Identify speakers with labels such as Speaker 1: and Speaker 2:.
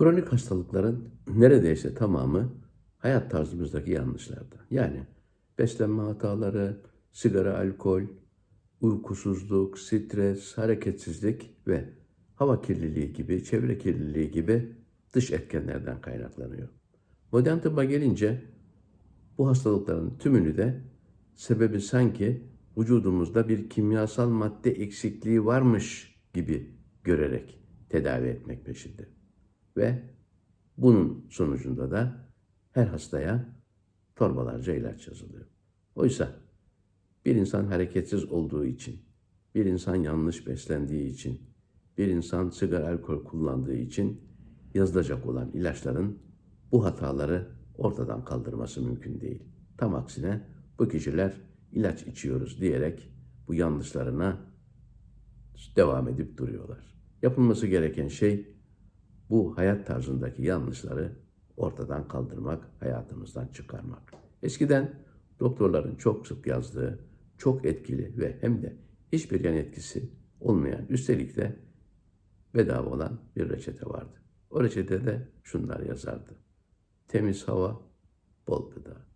Speaker 1: Kronik hastalıkların neredeyse tamamı hayat tarzımızdaki yanlışlardı. Yani beslenme hataları, sigara, alkol, uykusuzluk, stres, hareketsizlik ve hava kirliliği gibi, çevre kirliliği gibi dış etkenlerden kaynaklanıyor. Modern tıbba gelince bu hastalıkların tümünü de sebebi sanki vücudumuzda bir kimyasal madde eksikliği varmış gibi görerek tedavi etmek peşinde. Ve bunun sonucunda da her hastaya torbalarca ilaç yazılıyor. Oysa bir insan hareketsiz olduğu için, bir insan yanlış beslendiği için, bir insan sigara alkol kullandığı için yazılacak olan ilaçların bu hataları ortadan kaldırması mümkün değil. Tam aksine bu kişiler ilaç içiyoruz diyerek bu yanlışlarına devam edip duruyorlar. Yapılması gereken şey bu hayat tarzındaki yanlışları ortadan kaldırmak, hayatımızdan çıkarmak. Eskiden doktorların çok sık yazdığı, çok etkili ve hem de hiçbir yan etkisi olmayan, üstelik de bedava olan bir reçete vardı. O reçetede şunlar yazardı. Temiz hava, bol gıda.